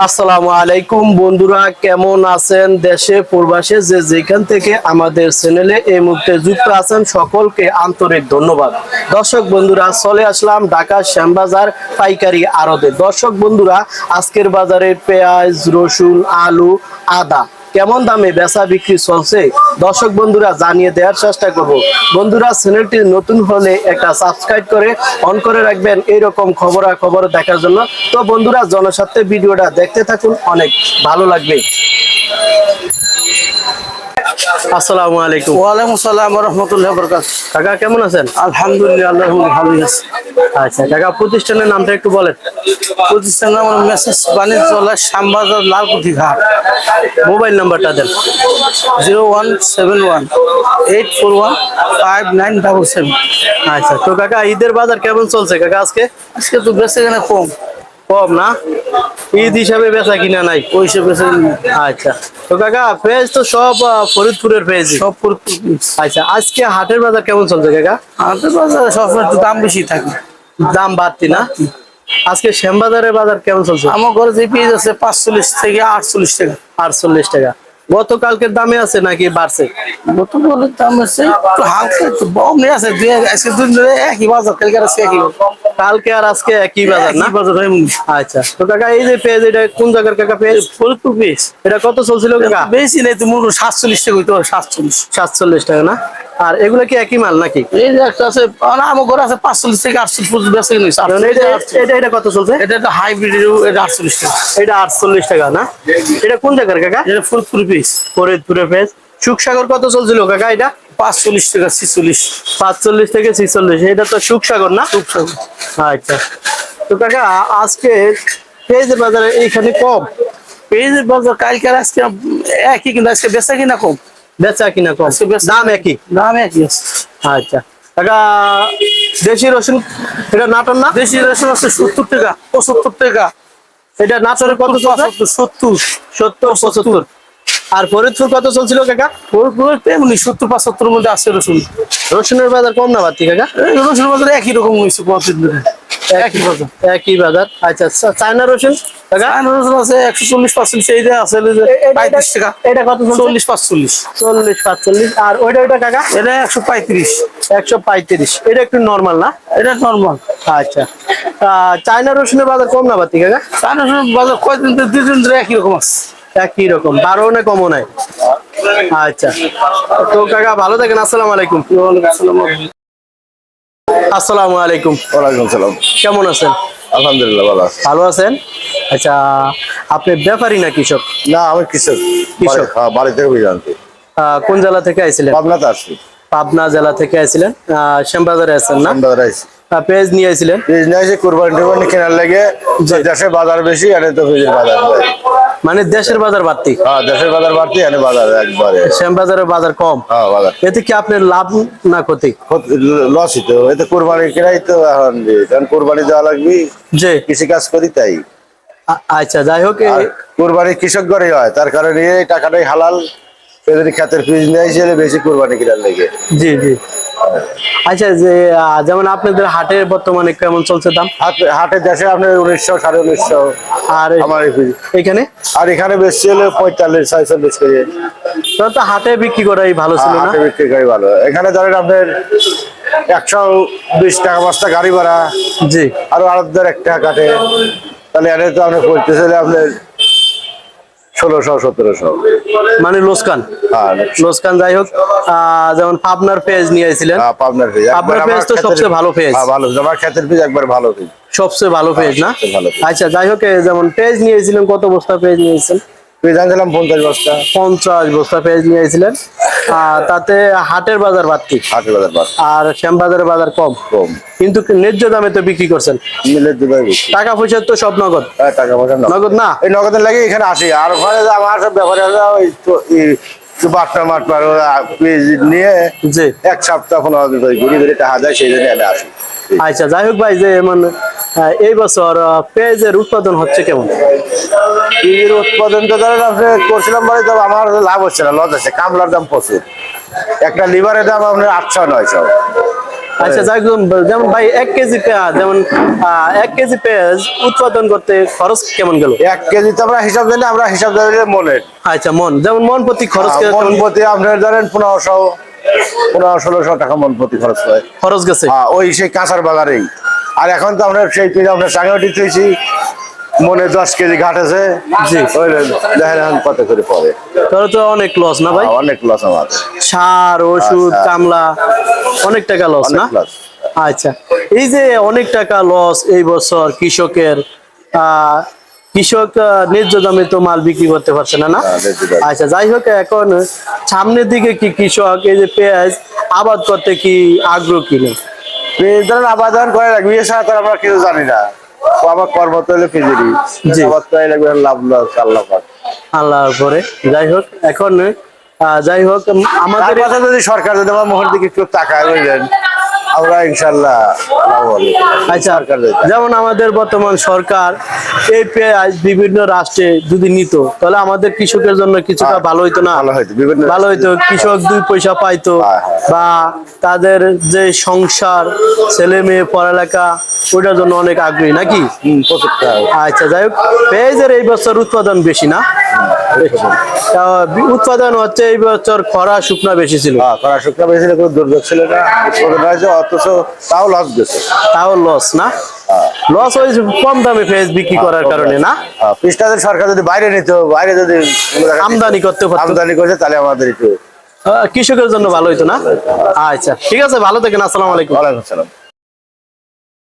আসসালামু আলাইকুম বন্ধুরা, কেমন আছেন দেশে, প্রবাসে? যে যেখান থেকে আমাদের চ্যানেলে এই মুহূর্তে যুক্ত আছেন, সকলকে আন্তরিক ধন্যবাদ। দর্শক বন্ধুরা, চলে আসলাম ঢাকা শ্যামবাজার পাইকারি আড়তে। দর্শক বন্ধুরা, আজকের বাজারে পেঁয়াজ, রসুন, আলু, আদা কেমন দামে বেচা বিক্রি চলছে, দর্শক বন্ধুরা জানিয়ে দেওয়ার চেষ্টা করব। বন্ধুরা, চ্যানেলটি নতুন হলে একটা সাবস্ক্রাইব করে, অন করে রাখবেন এইরকম খবরা খবর দেখার জন্য। তো বন্ধুরা, জনস্বার্থে ভিডিওটা দেখতে থাকুন, অনেক ভালো লাগবে। আসসালামু আলাইকুম। ওয়ালাইকুম সালাম রহমতুল্লাহ বরকাত কাকা কেমন আছেন? আলহামদুলিল্লাহ আল্লাহ ভালোই আছে। আচ্ছা কাকা প্রতিষ্ঠানের নামটা একটু বলেন। প্রতিষ্ঠান আমার মেসেজ বাণিজ্যলা শ্যামবাজার লালকুঠি ঘাট। মোবাইল নাম্বারটা দেন। Zero one seven one eight four one five nine double seven. আচ্ছা তো কাকা ঈদের বাজার কেমন চলছে? কাকা আজকে? আজকে তো বেশি এখানে কম। কম না? ঈদ হিসাবে বেচা কিনা নাই? ওই আচ্ছা। তো কাকা পেঁয়াজ তো সব ফরিদপুরের পেঁয়াজ সব আচ্ছা আজকে হাটের বাজার কেমন চলছে কাকা? হাটের বাজার সবসময় একটু দাম বেশি থাকে। দাম বাড়তি না? আজকে শ্যামবাজারের বাজার কেমন চলছে? আমার ঘরে যে পেঁয়াজ আছে পাঁচচল্লিশ থেকে আটচল্লিশ টাকা। আটচল্লিশ টাকা। গতকালকের দামে আছে নাকি বাড়ছে? গতকালের দাম আছে একটু হালকা একটু কম আছে দুই আজকে দুই ধরে একই বাজার কালকে আজকে একই কালকে আর আজকে একই বাজার না? বাজার আচ্ছা। তো কাকা এই যে পেঁয়াজ এটা কোন জায়গার কাকা পেঁয়াজ? ফরিদপুর পেঁয়াজ। এটা কত চলছিল কাকা? বেশি নেই তো মনে সাতচল্লিশ টাকা হইতে সাতচল্লিশ। সাতচল্লিশ টাকা না? আর এগুলো কি একই মাল নাকি? এই যে একটা আছে আমার ঘরে আছে পাঁচচল্লিশ থেকে আটচল্লিশ পর্যন্ত বেশি নিয়েছে এটা এটা এটা কত চলছে? এটা একটা হাইব্রিড এটা আটচল্লিশ টাকা। এটা আটচল্লিশ টাকা না? এটা কোন জায়গার কাকা? এটা ফরিদপুর পিস ফরিদপুরের পেঁয়াজ সুখসাগর কত চলছিল কাকা এটা? পাঁচচল্লিশ টাকা ছিচল্লিশ। পাঁচচল্লিশ থেকে ছিচল্লিশ এটা তো সুখসাগর না? সুখসাগর। আচ্ছা। তো কাকা আজকে পেঁয়াজের বাজারে এইখানে কম? পেঁয়াজের বাজার কালকে আজকে একই কিন্তু আজকে বেচা কিনা কম। বেচা কিনা কম? দাম একই? দাম একই আচ্ছা। দেশি রসুন এটা নাটন না? দেশি রেশন আছে সত্তর টাকা পঁচাত্তর টাকা। এটা নাটনের কত চলছে? সত্তর। সত্তর পঁচাত্তর। আর ফরিদপুর কত চলছিল কাকা? ফরিদপুর তেমনি সত্তর পঁচাত্তর মধ্যে আছে রসুন। রসুনের বাজার কম না বাড়তি কাকা? এই রসুন বাজার একই রকম হয়েছে ধরে একই বাজার। আচ্ছা চায়না রসুন চায়না রসুন আছে একশো চল্লিশ পাঁচচল্লিশ এই যে আছে পঁয়ত্রিশ টাকা। এটা কত চল্লিশ পাঁচচল্লিশ। চল্লিশ পাঁচচল্লিশ। আর ওইটা ওইটা কাকা? এটা একশো পঁয়ত্রিশ। একশো পঁয়ত্রিশ। এটা একটু নর্মাল না? এটা নর্মাল আচ্ছা। চায়না রসুনের বাজার কম না বাতি কাকা? চায়না রসুন বাজার কয়দিন ধরে দুই দিন ধরে একই রকম আছে। একই রকম। বারো না কমও নাই? আচ্ছা। তো কাকা ভালো থাকেন। আসসালামু আলাইকুম। আসসালামু আলাইকুম। ওয়ালাইকুম সালাম। কেমন আছেন? আলহামদুলিল্লাহ ভালো আছি। ভালো আছেন? আচ্ছা আপনি ব্যাপারী না কৃষক? না আমি কৃষক। কৃষক? বাড়ি- হ্যাঁ বাড়ি থেকে আহ, কোন জেলা থেকে আইছিলেন? পাবনাতে আসছি। পাবনা জেলা থেকে আইছিলেন। শ্যামবাজারে আছেন না? আমদাদ আইছি। পেঁয়াজ নিয়ে আইছিলেন? পেজ নিয়ে এসে কোরবানি টোরবানি কেনার লাগে যে দেশের বাজার বেশি আর তো বীজের বাজার। মানে দেশের বাজার বাড়তি? হ্যাঁ দেশের বাজার বাড়তি এনে বাজার একবারে। শ্যামবাজারের বাজার কম? হ্যাঁ বাজার। এতে কি আপনার লাভ না ক্ষতি? লসই তো। এতে কোরবানি কেনাই তো এখন কারণ কোরবানি দেওয়া লাগবে। যে কৃষি কাজ করি তাই। আচ্ছা যাই হোক কোরবানি কৃষক ঘরে হয় তার কারণে এই টাকাটাই হালাল। এদের খাতের ফিজ নিয়ে বেশি কোরবানি কেনার লেগে। জি জি। আচ্ছা যে যেমন আপনাদের হাটে বর্তমানে কেমন চলছে দাম? হাট- হাটের দেশে আপনার উনিশশো সাড়ে উনিশশো আর আমার এখানে? আর এখানে বেশি হলে পঁয়তাল্লিশ ছয়চল্লিশ কেজি। তো হাটে বিক্রি করাই ভালো ছিল হাটে বিক্রি করি ভালো। এখানে ধরেন আপনার একশো বিশ টাকা বস্তা গাড়ি ভাড়া জি। আরও আড়ার এক টাকা কাটে। তাহলে এনে তো আপনার পড়তেছে আপনার ষোলোশো সতেরোশো। মানে লোসকান? আর লোসকান যাই হোক আহ, যেমন পাবনার পেজ নিয়ে আসছিলেন পাবনার পেজ আপনার পেজ তো সবচেয়ে ভালো পেজ ভালো। আমার ক্ষেতের পেজ একবার ভালো পেজ সবচেয়ে ভালো পেজ না? আচ্ছা যাই হোক যেমন পেজ নিয়েছিলেন কত বস্তা পেজ নিয়েছিলেন আনছিলাম পঞ্চাশ বস্তা। পঞ্চাশ বস্তা নিয়ে আইছিলেন। আর তাতে হাটের বাজার বাড়তি হাটের বাজার আর বাজার কম। কম। কিন্তু ন্যায্য দামে তো বিক্রি করছেন। টাকা পয়সা তো সব নগদ। হ্যাঁ, টাকা পয়সা নগদ। না? এই নগদের লাগে এখানে আসি? আর ওখানে আমার সব ব্যাপারে ওই বাটনা মাটপার পেজ নিয়ে এক সপ্তাহ পনেরো দিন ঘুরে ঘুরে টাকা যায় সেই জন্য আমি আসি। আচ্ছা যাই হোক ভাই যে মানে এই বছর পেঁয়াজের উৎপাদন হচ্ছে কেমন? পেঁয়াজের উৎপাদন তো ধরেন আপনি করছিলাম বলে তো আমার লাভ হচ্ছে না লস আছে কামলার দাম প্রচুর। একটা লিভারের দাম আপনার আটশো নয়শো। আচ্ছা যাই যেমন ভাই এক কেজি পেঁয়াজ যেমন এক কেজি পেঁয়াজ উৎপাদন করতে খরচ কেমন গেল? এক কেজি তো আমরা হিসাব দিলে আমরা হিসাব দিলে মনে আচ্ছা মন যেমন মন প্রতি খরচ মন প্রতি আপনার ধরেন পনেরোশো পনেরো ষোলোশো টাকা মন প্রতি খরচ হয়। খরচ গেছে। হ্যাঁ, ওই সেই কাঁচার বাগারেই আর এখন তো আমরা সেই পেয়ে আমরা সাংগঠি তুইছি মনে দশ কেজি দেখেন কত করে পড়ে। তাহলে তো অনেক লস না ভাই? অনেক লস আমাদের সার ওষুধ আচ্ছা। কামলা অনেক টাকা লস না? আচ্ছা। এই যে অনেক টাকা লস এই বছর কৃষকের আহ, কৃষক ন্যায্য দামে তো মাল বিক্রি করতে পারছে না না? হ্যাঁ। আচ্ছা যাই হোক এখন সামনের দিকে কি কৃষক এই যে পেঁয়াজ আবাদ করতে কি আগ্রহ কিনে এই ধরেন আবাদন করে রাখবি এ ছাড়া তো আমরা কিছু জানি না। ও আমার কর্ম তো হলো ফিজিরি জি। আবাদ করে রাখবে লাভ লস আল্লাহ আল্লাহর পরে যাই হোক এখন যাই হোক আমাদের যদি সরকার যদি আমার মোহর দিকে একটু তাকায় বুঝলেন? আমরা ইনশাল্লাহ আচ্ছা। যেমন আমাদের বর্তমান সরকার এই পেঁয়াজ বিভিন্ন রাষ্ট্রে যদি নিত তাহলে আমাদের কৃষকের জন্য কিছুটা হ্যাঁ, ভালো হইতো না? ভালো হইতো, বিভিন্ন ভালো হইতো কৃষক দুই পয়সা পাইতো হ্যাঁ, হ্যাঁ। বা তাদের যে সংসার ছেলে মেয়ে পড়ালেখা ওইটার জন্য অনেক আগ্রহী নাকি? আচ্ছা যাই হোক পেঁয়াজের এই বছর উৎপাদন বেশি না? উৎপাদন হচ্ছে এই বছর খরা শুকনা বেশি ছিল। হ্যাঁ, কড়া শুকনা বেশি কোনো দুর্যোগ ছিল না উৎপাদন হয়েছে অথচ তাও লস গেছে তাও লস না? লস হয়েছে কম দামে পেঁয়াজ বিক্রি করার কারণে না? হ্যাঁ, সরকার যদি বাইরে নিত বাইরে যদি আমদানি করতে আমদানি করছে তাহলে আমাদের একটু কৃষকের জন্য ভালো হইতো না? আচ্ছা ঠিক আছে ভালো থাকেন আসসালামু আলাইকুম। ওয়ালাইকুম আসসালাম।